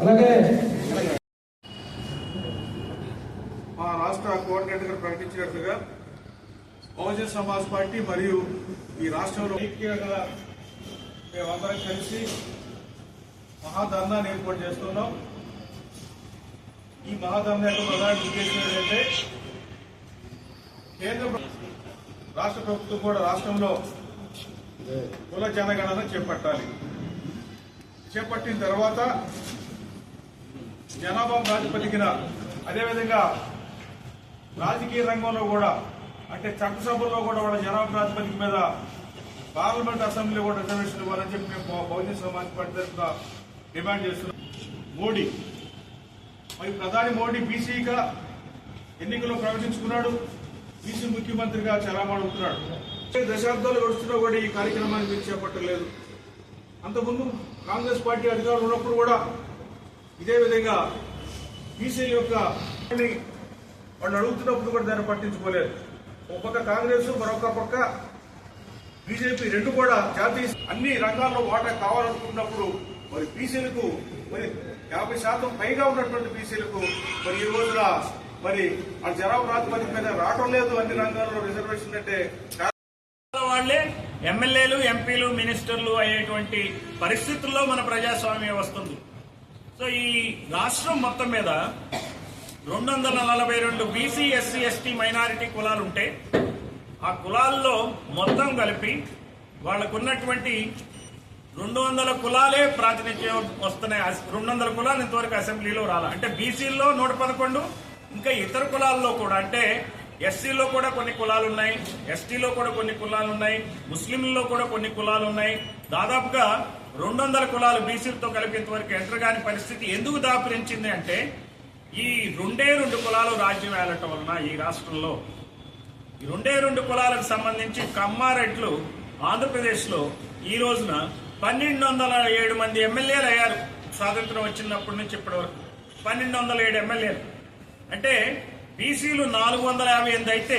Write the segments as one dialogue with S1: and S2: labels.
S1: అలాగే
S2: మా రాష్ట్ర కోఆర్డినేటర్ గారు ప్రకటించినట్లుగా బహుజన్ సమాజ్ పార్టీ మరియు ఈ రాష్ట్రంలో ఐక్యంగా మేమందరం కలిసి మహాధర్నాన్ని ఏర్పాటు చేస్తున్నాం. ఈ మహాధర్నా యొక్క ప్రధాన ఉద్దేశం ఏంటంటే కేంద్ర రాష్ట్ర ప్రభుత్వం కూడా రాష్ట్రంలో కుల జనగణన చేపట్టాలి. చేపట్టిన తర్వాత జనాభా ప్రాతిపదికన అదేవిధంగా రాజకీయ రంగంలో కూడా అంటే చట్టసభల్లో కూడా వాళ్ళ జనాభా ప్రాతిపదిక మీద పార్లమెంట్ అసెంబ్లీ కూడా రిజర్వేషన్ ఇవ్వాలని చెప్పి మేము బహు- బహుజన సమాజ్ పార్టీ తరఫున డిమాండ్ చేస్తున్నాం. మోడీ. మరి ప్రధాని మోడీ బీసీగా ఎన్నికల్లో ప్రవేశించుకున్నాడు. బీసీ ముఖ్యమంత్రిగా చలామణి అవుతున్నాడు. దశాబ్దాలు గడుస్తున్నా కూడా ఈ కార్యక్రమాన్ని మీరు చేపట్టలేదు. అంతకుముందు కాంగ్రెస్ పార్టీ అధికారులు ఉన్నప్పుడు కూడా ఇదే విధంగా బీసీల యొక్క వాళ్ళు అడుగుతున్నప్పుడు కూడా దాన్ని పట్టించుకోలేదు. ఒక పక్క కాంగ్రెస్ మరొక పక్క బీజేపీ రెండు కూడా జాతీయ అన్ని రంగాల్లో వాటా కావాలనుకున్నప్పుడు మరి బీసీలకు మరి యాభై శాతం పైగా ఉన్నటువంటి బీసీలకు మరి ఈ రోజున మరి ఆ జనాభా ప్రాతిపదిక మీద రావటం లేదు అన్ని రంగాల్లో రిజర్వేషన్ అంటే.
S3: ఎమ్మెల్యేలు ఎంపీలు మినిస్టర్లు అయ్యేటువంటి పరిస్థితుల్లో మన ప్రజాస్వామ్యం వస్తుంది. సో ఈ రాష్ట్రం మొత్తం మీద రెండు వందల నలభై రెండు బీసీ ఎస్సీ ఎస్టీ మైనారిటీ కులాలు ఉంటే ఆ కులాల్లో మొత్తం కలిపి వాళ్ళకున్నటువంటి రెండు వందల కులాలే ప్రాతినిధ్యం వస్తున్నాయి. రెండు వందల కులాలు ఇంతవరకు అసెంబ్లీలో రాల. అంటే బీసీల్లో నూట పదకొండు ఇంకా ఇతర కులాల్లో కూడా. అంటే ఎస్సీలో కూడా కొన్ని కులాలు ఉన్నాయి ఎస్టీలో కూడా కొన్ని కులాలు ఉన్నాయి ముస్లింల్లో కూడా కొన్ని కులాలు ఉన్నాయి దాదాపుగా రెండు వందల కులాలు బీసీలతో కలిపి ఇంతవరకు ఎంటర్ పరిస్థితి ఎందుకు దాపురించింది అంటే ఈ రెండే రెండు కులాలు రాజ్యం ఏలటం వలన ఈ రాష్ట్రంలో. ఈ రెండే రెండు కులాలకు సంబంధించి కమ్మారెడ్లు ఆంధ్రప్రదేశ్లో ఈ రోజున పన్నెండు వందల ఏడు మంది ఎమ్మెల్యేలు అయ్యారు. స్వాతంత్రం వచ్చినప్పటి నుంచి ఇప్పటి వరకు పన్నెండు వందల ఏడు ఎమ్మెల్యేలు. అంటే బీసీలు నాలుగు వందల యాభై ఎనిమిది అయితే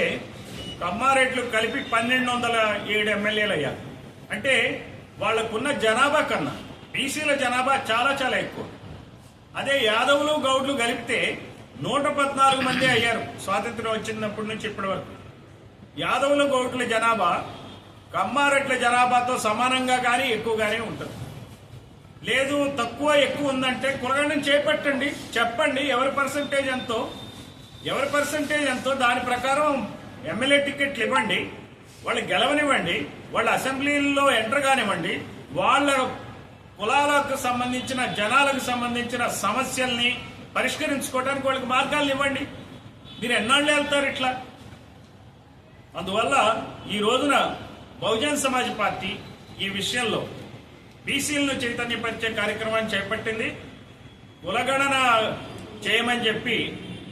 S3: కమ్మారెడ్లు కలిపి పన్నెండు వందల ఏడు ఎమ్మెల్యేలు అయ్యారు అంటే వాళ్ళకున్న జనాభా కన్నా బీసీల జనాభా చాలా చాలా ఎక్కువ. అదే యాదవులు గౌడ్లు కలిపితే నూట పద్నాలుగు మంది అయ్యారు స్వాతంత్రం వచ్చినప్పటి నుంచి ఇప్పటి వరకు. యాదవుల గౌడ్ల జనాభా కమ్మారెడ్ల జనాభాతో సమానంగా కానీ ఎక్కువగానే ఉంటుంది. లేదు తక్కువ ఎక్కువ ఉందంటే కులగండం చేపట్టండి చెప్పండి ఎవరి పర్సంటేజ్ ఎంతో? ఎవరి పర్సంటేజ్ ఎంతో దాని ప్రకారం ఎమ్మెల్యే టికెట్లు ఇవ్వండి వాళ్ళు గెలవనివ్వండి వాళ్ళ అసెంబ్లీల్లో ఎంటర్ కానివ్వండి వాళ్ళ కులాలకు సంబంధించిన జనాలకు సంబంధించిన సమస్యల్ని పరిష్కరించుకోవడానికి వాళ్ళకి మార్గాలను ఇవ్వండి. మీరు ఎన్నాళ్ళు వెళ్తారు ఇట్లా? అందువల్ల ఈ రోజున బహుజన్ సమాజ్ పార్టీ ఈ విషయంలో బీసీలను చైతన్యపరిచే కార్యక్రమాన్ని చేపట్టింది. కులగణన చేయమని చెప్పి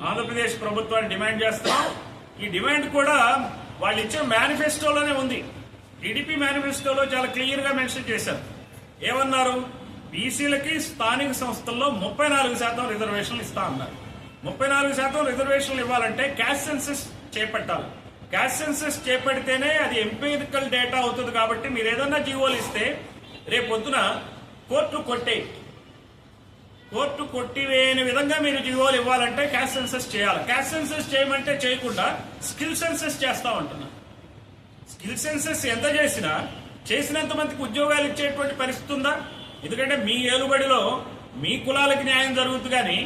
S3: ఆంధ్రప్రదేశ్ ప్రభుత్వాన్ని డిమాండ్ చేస్తున్నాం. ఈ డిమాండ్ కూడా వాళ్ళు ఇచ్చిన మేనిఫెస్టోలోనే ఉంది. టీడీపీ మేనిఫెస్టోలో చాలా క్లియర్గా మెన్షన్ చేశారు. ఏమన్నారు? బీసీలకి స్థానిక సంస్థల్లో ముప్పై నాలుగు శాతం రిజర్వేషన్లు ఇస్తా అన్నారు. ముప్పై నాలుగు శాతం రిజర్వేషన్లు ఇవ్వాలంటే క్యాష్ సెన్సెస్ చేపట్టాలి. క్యాష్ సెన్సెస్ చేపడితేనే అది ఎంపీరికల్ డేటా అవుతుంది కాబట్టి మీరు ఏదన్నా జీవోలు ఇస్తే రేపొద్దున కోర్టు కొట్టే కోర్టు కొట్టివేయని విధంగా మీరు జీవోలు ఇవ్వాలంటే క్యాష్ సెన్సెస్ చేయాలి. క్యాష్ సెన్సెస్ చేయమంటే చేయకుండా స్కిల్ సెన్సెస్ చేస్తా ఉంటున్నా. స్కిల్ సెన్సెస్ ఎంత చేసినా చేసినంత మందికి ఉద్యోగాలు ఇచ్చేటువంటి పరిస్థితి ఉందా? ఎందుకంటే మీ ఏలుబడిలో మీ కులాలకి న్యాయం జరుగుతుంది కానీ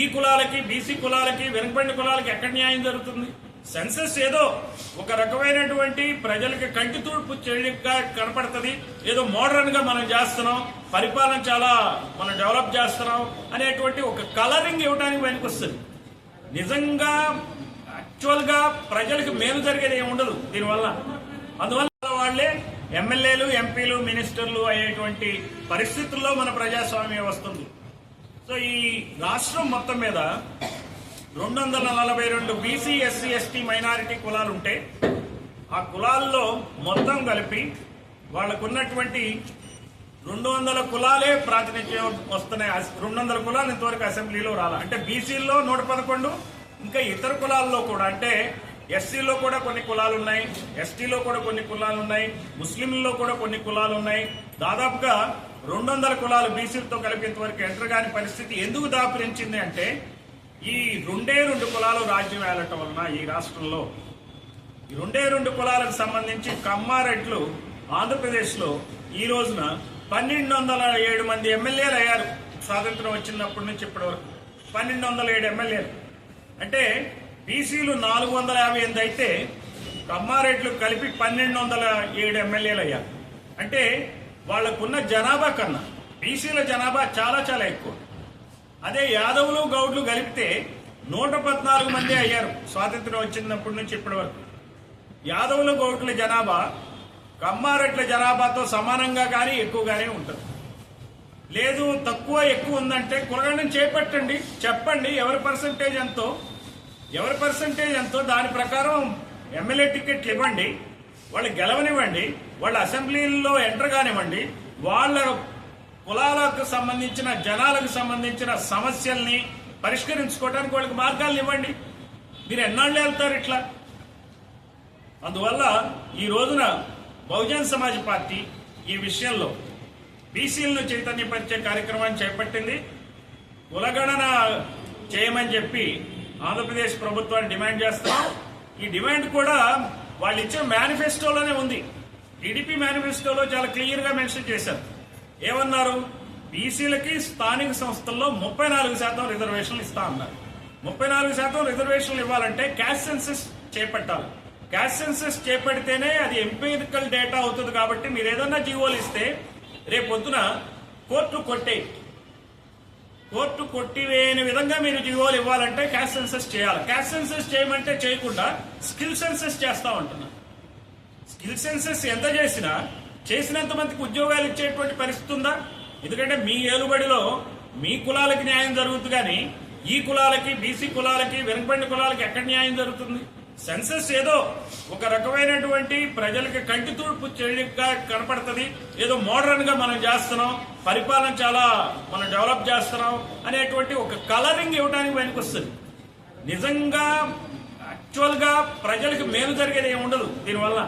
S3: ఈ కులాలకి బీసీ కులాలకి వెనుకబడిన కులాలకి ఎక్కడ న్యాయం జరుగుతుంది? సెన్సెస్ ఏదో ఒక రకమైనటువంటి ప్రజలకి కంటి తూర్పు చెల్లిగా కనపడుతుంది. ఏదో మోడర్న్గా మనం చేస్తున్నాం. పరిపాలన చాలా మనం డెవలప్ చేస్తున్నాం అనేటువంటి ఒక కలరింగ్ ఇవ్వడానికి పనికొస్తుంది నిజంగా యాక్చువల్గా ప్రజలకు మేలు జరిగేది ఏమి ఉండదు దీనివల్ల. అందువల్ల వాళ్ళే ఎమ్మెల్యేలు ఎంపీలు మినిస్టర్లు అయ్యేటువంటి పరిస్థితుల్లో మన ప్రజాస్వామ్యం వస్తుంది. సో ఈ రాష్ట్రం మొత్తం మీద రెండు వందల నలభై రెండు బీసీ ఎస్సీ ఎస్టీ మైనారిటీ కులాలు ఉంటే ఆ కులాల్లో మొత్తం కలిపి వాళ్ళకున్నటువంటి రెండు వందల కులాలే ప్రాతినిధ్యం వస్తున్నాయి. రెండు వందల కులాలు ఇంతవరకు అసెంబ్లీలో రాలా. అంటే బీసీల్లో నూట పదకొండు ఇంకా ఇతర కులాల్లో కూడా అంటే ఎస్సీలో కూడా కొన్ని కులాలు ఉన్నాయి ఎస్టీలో కూడా కొన్ని కులాలు ఉన్నాయి ముస్లింల్లో కూడా కొన్ని కులాలు ఉన్నాయి దాదాపుగా రెండు వందల కులాలు బీసీలతో కలిపి ఇంతవరకు ఎంటర్ కాని పరిస్థితి ఎందుకు దాపురించింది అంటే ఈ రెండే రెండు కులాలు రాజ్యం ఏలటం వలన ఈ రాష్ట్రంలో ఈ రెండే రెండు కులాలకు సంబంధించి కమ్మారెడ్లు ఆంధ్రప్రదేశ్లో ఈ రోజున పన్నెండు వందల ఏడు మంది ఎమ్మెల్యేలు అయ్యారు. స్వాతంత్రం వచ్చినప్పటి నుంచి ఇప్పటి వరకు పన్నెండు వందల ఏడు ఎమ్మెల్యేలు. అంటే బీసీలు నాలుగు వందల యాభై ఎనిమిది అయితే కమ్మారెడ్లు కలిపి పన్నెండు వందల ఏడు ఎమ్మెల్యేలు అయ్యారు. అంటే వాళ్ళకున్న జనాభా కన్నా బీసీల జనాభా చాలా చాలా ఎక్కువ. అదే యాదవులు గౌడ్లు కలిపితే నూట పద్నాలుగు మంది అయ్యారు. స్వాతంత్రం వచ్చినప్పటి నుంచి ఇప్పటి వరకు. యాదవుల గౌడ్ల జనాభా కమ్మారెట్ల జనాభాతో సమానంగా కానీ ఎక్కువగానే ఉంటుంది. లేదు తక్కువ ఎక్కువ ఉందంటే కులగండం చేపట్టండి చెప్పండి ఎవరి పర్సంటేజ్ ఎంతో? ఎవరి పర్సంటేజ్ ఎంతో? దాని ప్రకారం ఎమ్మెల్యే టికెట్లు ఇవ్వండి వాళ్ళు గెలవనివ్వండి వాళ్ళ అసెంబ్లీల్లో ఎంటర్ కానివ్వండి వాళ్ళ కులాలకు సంబంధించిన జనాలకు సంబంధించిన సమస్యల్ని పరిష్కరించుకోవడానికి వాళ్ళకి మార్గాలను ఇవ్వండి. మీరు ఎన్నాళ్ళు వెళ్తారు ఇట్లా? అందువల్ల ఈ రోజున బహుజన్ సమాజ్ పార్టీ ఈ విషయంలో బీసీలను చైతన్యపరిచే కార్యక్రమాన్ని చేపట్టింది. కులగణన చేయమని చెప్పి ఆంధ్రప్రదేశ్ ప్రభుత్వాన్ని డిమాండ్ చేస్తున్నాం. ఈ డిమాండ్ కూడా వాళ్ళు ఇచ్చిన మేనిఫెస్టోలోనే ఉంది. టీడీపీ మేనిఫెస్టోలో చాలా క్లియర్గా మెన్షన్ చేశారు. ఏమన్నారు? బీసీలకి స్థానిక సంస్థల్లో ముప్పై నాలుగు శాతం రిజర్వేషన్లు ఇస్తా అన్నారు. ముప్పై నాలుగు శాతం రిజర్వేషన్లు ఇవ్వాలంటే క్యాష్ సెన్సెస్ చేపట్టాలి. క్యాష్ సెన్సెస్ చేపడితేనే అది ఎంపీరికల్ డేటా అవుతుంది కాబట్టి మీరు ఏదన్నా జీవోలు ఇస్తే రేపు పొద్దున కోర్టు కొట్టే. కోర్టు కొట్టివేయని విధంగా మీరు జీవోలు ఇవ్వాలంటే క్యాష్ సెన్సెస్ చేయాలి. క్యాష్ సెన్సెస్ చేయమంటే చేయకుండా స్కిల్ సెన్సెస్ చేస్తా ఉంటున్నా. స్కిల్ సెన్సెస్ ఎంత చేసినా చేసినంత మందికి ఉద్యోగాలు ఇచ్చేటువంటి పరిస్థితి ఉందా? ఎందుకంటే మీ ఏలుబడిలో మీ కులాలకి న్యాయం జరుగుతుంది కానీ ఈ కులాలకి బీసీ కులాలకి వెనుకబడిన కులాలకి ఎక్కడ న్యాయం జరుగుతుంది? సెన్సెస్ ఏదో ఒక రకమైనటువంటి ప్రజలకి కంటి తూర్పు చెడుగా కనపడుతుంది. ఏదో మోడర్న్గా మనం చేస్తున్నాం పరిపాలన చాలా మనం డెవలప్ చేస్తున్నాం అనేటువంటి ఒక కలరింగ్ ఇవ్వడానికి వెనుకొస్తుంది నిజంగా యాక్చువల్గా ప్రజలకు మేలు జరిగేది ఏమి ఉండదు దీనివల్ల.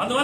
S3: అందువల్ల